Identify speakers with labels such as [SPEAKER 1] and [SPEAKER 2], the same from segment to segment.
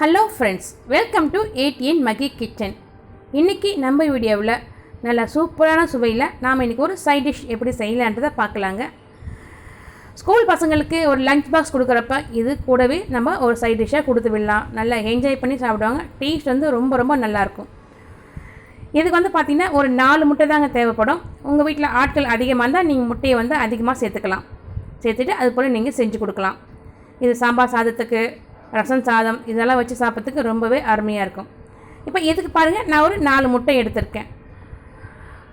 [SPEAKER 1] Hello friends welcome to ATN Magi kitchen இன்றைக்கி நம்ம வீடியோவில் நல்ல சூப்பரான சுவையில் நாம் இன்றைக்கி ஒரு சைட் டிஷ் எப்படி செய்யலான்றதை பார்க்கலாங்க. ஸ்கூல் பசங்களுக்கு ஒரு லஞ்ச் பாக்ஸ் கொடுக்குறப்ப இது கூடவே நம்ம ஒரு சைட் டிஷ்ஷாக கொடுத்து விடலாம். நல்லா என்ஜாய் பண்ணி சாப்பிடுவாங்க. டேஸ்ட் வந்து ரொம்ப ரொம்ப நல்லாயிருக்கும் இதுக்கு வந்து பார்த்திங்கன்னா ஒரு நாலு முட்டை தாங்க தேவைப்படும். உங்கள் வீட்டில் ஆட்கள் அதிகமாக இருந்தால் நீங்கள் முட்டையை வந்து அதிகமாக சேர்த்துக்கலாம். சேர்த்துட்டு அது போல் நீங்கள் செஞ்சு கொடுக்கலாம். இது சாம்பார் சாதத்துக்கு ரசம் சாதம் இதெல்லாம் வச்சு சாப்பிட்றதுக்கு ரொம்பவே அருமையாக இருக்கும். இப்போ இதுக்கு பாருங்கள் நான் ஒரு நாலு முட்டை எடுத்திருக்கேன்.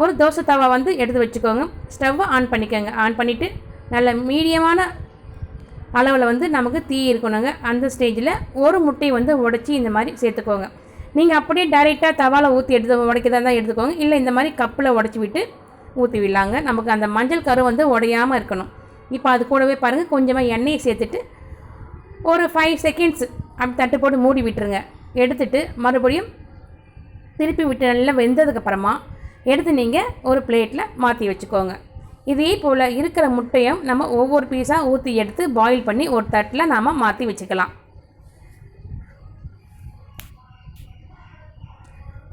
[SPEAKER 1] ஒரு தோசை தவா வந்து எடுத்து வச்சுக்கோங்க. ஸ்டவ்வை ஆன் பண்ணிக்கோங்க. ஆன் பண்ணிவிட்டு நல்ல மீடியமான அளவில் வந்து நமக்கு தீ இருக்கணுங்க. அந்த ஸ்டேஜில் ஒரு முட்டையை வந்து உடச்சி இந்த மாதிரி சேர்த்துக்கோங்க. நீங்கள் அப்படியே டைரெக்டாக தவாவில் ஊற்றி எடுத்து உடைக்கதா தான் எடுத்துக்கோங்க. இல்லை இந்த மாதிரி கப்பில் உடச்சி விட்டு ஊற்றி விடலாங்க நமக்கு அந்த மஞ்சள் கரு வந்து உடையாமல் இருக்கணும். இப்போ அது கூடவே பாருங்கள் கொஞ்சமாக எண்ணெயை சேர்த்துட்டு ஒரு ஃபைவ் செகண்ட்ஸ் அப்படி தட்டு போட்டு மூடி விட்டுருங்க. எடுத்துட்டு மறுபடியும் திருப்பி விட்டு நல்லா வெந்ததுக்கப்புறமா எடுத்து நீங்கள் ஒரு பிளேட்டில் மாற்றி வச்சுக்கோங்க. இதே போல் இருக்கிற முட்டையும் நம்ம ஒவ்வொரு பீஸாக ஊற்றி எடுத்து பாயில் பண்ணி ஒரு தட்டில் நாம் மாற்றி வச்சுக்கலாம்.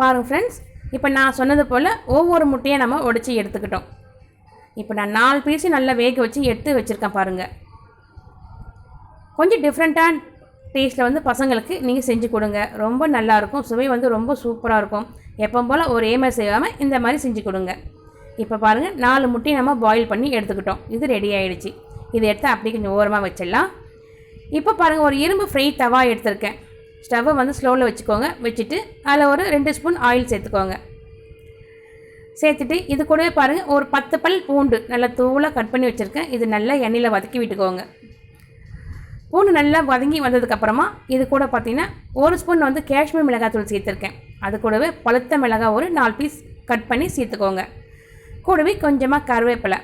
[SPEAKER 1] பாருங்கள் ஃப்ரெண்ட்ஸ் இப்போ நான் சொன்னது போல் ஒவ்வொரு முட்டையை நம்ம உடச்சி எடுத்துக்கிட்டோம். இப்போ நான் நாலு பீஸு நல்லா வேக வச்சு எடுத்து வச்சுருக்கேன் பாருங்கள் கொஞ்சம் டிஃப்ரெண்ட்டான டேஸ்ட்டில் வந்து பசங்களுக்கு நீங்கள் செஞ்சு கொடுங்க. ரொம்ப நல்லாயிருக்கும். சுவை வந்து ரொம்ப சூப்பராக இருக்கும். எப்போ போல் ஒரே மாதிரி செய்யாமல் இந்த மாதிரி செஞ்சு கொடுங்க. இப்போ பாருங்கள் நாலு முட்டையை நம்ம பாயில் பண்ணி எடுத்துக்கிட்டோம். இது ரெடி ஆகிடுச்சு இதை எடுத்து அப்படியே கொஞ்சம் ஓரமாக வச்சிடலாம். இப்போ பாருங்கள் ஒரு இரும்பு ஃப்ரை தவா எடுத்திருக்கேன். ஸ்டவ்வை வந்து ஸ்லோவில் வச்சுக்கோங்க. வச்சுட்டு அதில் ஒரு ரெண்டு ஸ்பூன் ஆயில் சேர்த்துக்கோங்க. சேர்த்துட்டு இது கூடவே பாருங்கள் ஒரு பத்து பல் பூண்டு நல்லா தூளாக கட் பண்ணி வச்சுருக்கேன். இது நல்லா எண்ணெயில் வதக்கி விட்டுக்கோங்க. பூண்டு நல்லா வதங்கி வந்ததுக்கப்புறமா இது கூட பார்த்திங்கன்னா ஒரு ஸ்பூன் வந்து காஷ்மீர் மிளகாத்தூள் சேர்த்துருக்கேன். அது கூடவே பழுத்த மிளகாய் ஒரு நாலு பீஸ் கட் பண்ணி சேர்த்துக்கோங்க. கூடவே கொஞ்சமாக கருவேப்பிலை.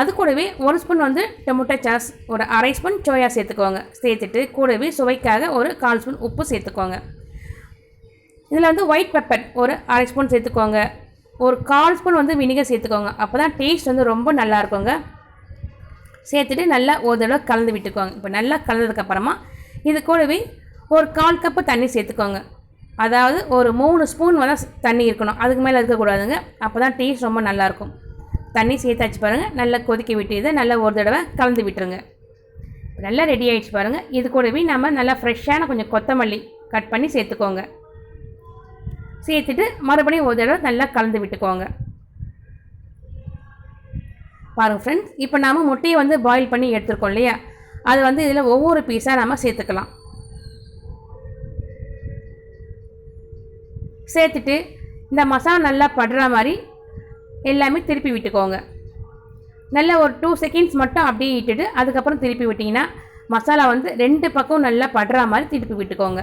[SPEAKER 1] அது கூடவே ஒரு ஸ்பூன் வந்து டொமேட்டோ சாஸ் ஒரு அரை ஸ்பூன் சோயா சேர்த்துக்கோங்க. சேர்த்துட்டு கூடவே சுவைக்காக ஒரு கால் ஸ்பூன் உப்பு சேர்த்துக்கோங்க. இதில் வந்து ஒயிட் பெப்பர் ஒரு அரை ஸ்பூன் சேர்த்துக்கோங்க. ஒரு கால் ஸ்பூன் வந்து வினிகர் சேர்த்துக்கோங்க. அப்போ தான் டேஸ்ட் வந்து ரொம்ப நல்லா இருக்குங்க. சேர்த்துட்டு நல்லா ஒரு தடவை கலந்து விட்டுக்கோங்க. இப்போ நல்லா கலந்ததுக்கப்புறமா இது கூடவே ஒரு கால் கப்பு தண்ணி சேர்த்துக்கோங்க. அதாவது ஒரு மூணு ஸ்பூன் வந்து தண்ணி இருக்கணும். அதுக்கு மேலே இருக்கக்கூடாதுங்க. அப்போ தான் டேஸ்ட் ரொம்ப நல்லாயிருக்கும். தண்ணி சேர்த்தாச்சு பாருங்கள் நல்லா கொதிக்க விட்டு இதை நல்லா ஒரு தடவை கலந்து விட்டுருங்க. நல்லா ரெடி ஆகிடுச்சு பாருங்கள் இது கூடவே நம்ம நல்லா ஃப்ரெஷ்ஷான கொஞ்சம் கொத்தமல்லி கட் பண்ணி சேர்த்துக்கோங்க. சேர்த்துட்டு மறுபடியும் ஒரு தடவை நல்லா கலந்து விட்டுக்கோங்க. பாருங்கள் ஃப்ரெண்ட்ஸ் இப்போ நாம் முட்டையை வந்து பாயில் பண்ணி எடுத்துருக்கோம் இல்லையா? அது வந்து இதில் ஒவ்வொரு பீஸாக நம்ம சேர்த்துக்கலாம். சேர்த்துட்டு இந்த மசாலா நல்லா படுற மாதிரி எல்லாமே திருப்பி விட்டுக்கோங்க. நல்லா ஒரு டூ செகண்ட்ஸ் மட்டும் அப்படியே இட்டுட்டு அதுக்கப்புறம் திருப்பி விட்டிங்கன்னா மசாலா வந்து ரெண்டு பக்கம் நல்லா படுற மாதிரி திருப்பி விட்டுக்கோங்க.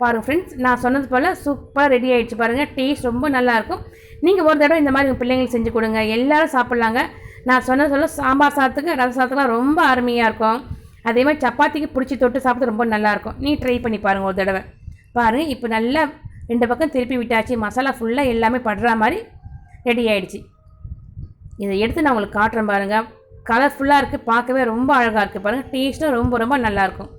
[SPEAKER 1] பாருங்கள் ஃப்ரெண்ட்ஸ் நான் சொன்னது போல் சூப்பராக ரெடி ஆகிடுச்சு பாருங்கள் டேஸ்ட் ரொம்ப நல்லாயிருக்கும். நீங்கள் ஒரு தடவை இந்த மாதிரி உங்கள் பிள்ளைங்களுக்கு செஞ்சு கொடுங்க. எல்லோரும் சாப்பிட்லாங்க. நான் சொன்னது சொல்ல சாம்பார் சாதத்துக்கு ரச சாதத்துக்குலாம் ரொம்ப அருமையாக இருக்கும். அதே மாதிரி சப்பாத்திக்கு பிடிச்சி தொட்டு சாப்பிட்டு ரொம்ப நல்லாயிருக்கும். நீ ட்ரை பண்ணி பாருங்கள் ஒரு தடவை. பாருங்கள் இப்போ நல்லா ரெண்டு பக்கம் திருப்பி விட்டாச்சு. மசாலா ஃபுல்லாக எல்லாமே படுற மாதிரி ரெடி ஆகிடுச்சு இதை எடுத்து நான் உங்களுக்கு காட்டுறேன் பாருங்கள் கலர்ஃபுல்லாக இருக்குது பார்க்கவே ரொம்ப அழகாக இருக்குது பாருங்கள் டேஸ்ட்டும் ரொம்ப ரொம்ப நல்லாயிருக்கும்.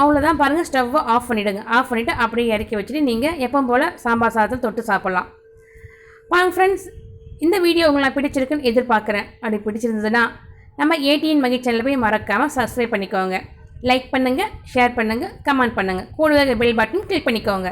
[SPEAKER 1] அவ்வளோதான் பாருங்கள் ஸ்டவ்வை ஆஃப் பண்ணிவிடுங்க ஆஃப் பண்ணிவிட்டு அப்படியே இறக்கி வச்சுட்டு நீங்கள் எப்போ போல் சாம்பார் சாதத்தை தொட்டு சாப்பிட்லாம். பாருங்க ஃப்ரெண்ட்ஸ் இந்த வீடியோ உங்களை பிடிச்சிருக்குன்னு எதிர்பார்க்குறேன். அப்படி பிடிச்சிருந்ததுன்னா நம்ம ஏடிஎன் மகி சேனல் போய் மறக்காமல் சப்ஸ்கிரைப் பண்ணிக்கோங்க. லைக் பண்ணுங்கள் ஷேர் பண்ணுங்கள் கமெண்ட் பண்ணுங்கள் கூடுதல் பெல் பட்டன் கிளிக் பண்ணிக்கோங்க.